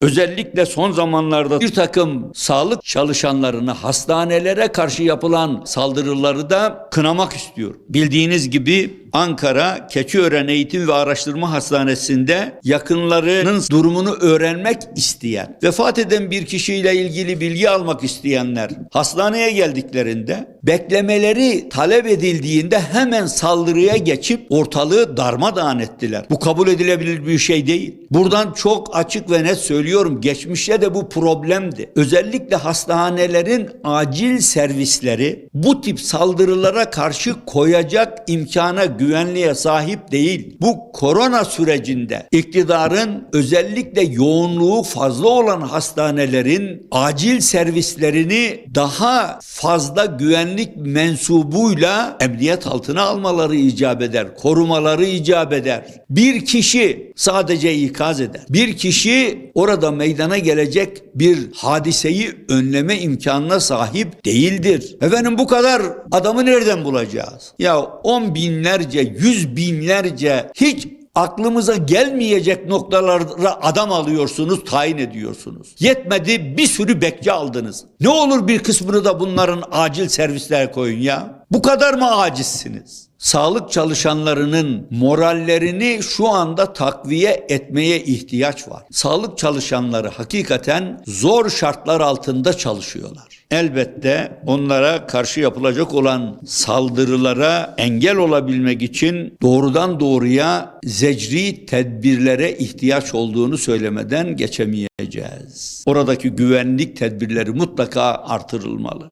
Özellikle son zamanlarda bir takım sağlık çalışanlarına hastanelere karşı yapılan saldırıları da kınamak istiyor. Bildiğiniz gibi Ankara Keçiören Eğitim ve Araştırma Hastanesi'nde yakınlarının durumunu öğrenmek isteyen, vefat eden bir kişiyle ilgili bilgi almak isteyenler hastaneye geldiklerinde beklemeleri talep edildiğinde hemen saldırıya geçip ortalığı darmadağın ettiler. Bu kabul edilebilir bir şey değil. Buradan çok açık ve net söylüyorum. Geçmişte de bu problemdi. Özellikle hastanelerin acil servisleri bu tip saldırılara karşı koyacak imkana, güvenliğe sahip değil. Bu korona sürecinde iktidarın özellikle yoğunluğu fazla olan hastanelerin acil servislerini daha fazla güvenlik mensubuyla emniyet altına almaları icap eder. Korumaları icap eder. Bir kişi sadece ikaz eder. Bir kişi orada meydana gelecek bir hadiseyi önleme imkanına sahip değildir. Efendim bu kadar adamı nereden bulacağız? Ya on binlerce, yüz binlerce hiç aklımıza gelmeyecek noktalara adam alıyorsunuz, tayin ediyorsunuz. Yetmedi bir sürü bekçi aldınız. Ne olur bir kısmını da bunların acil servislere koyun ya. Bu kadar mı acizsiniz? Sağlık çalışanlarının morallerini şu anda takviye etmeye ihtiyaç var. Sağlık çalışanları hakikaten zor şartlar altında çalışıyorlar. Elbette onlara karşı yapılacak olan saldırılara engel olabilmek için doğrudan doğruya zecri tedbirlere ihtiyaç olduğunu söylemeden geçemeyeceğiz. Oradaki güvenlik tedbirleri mutlaka artırılmalı.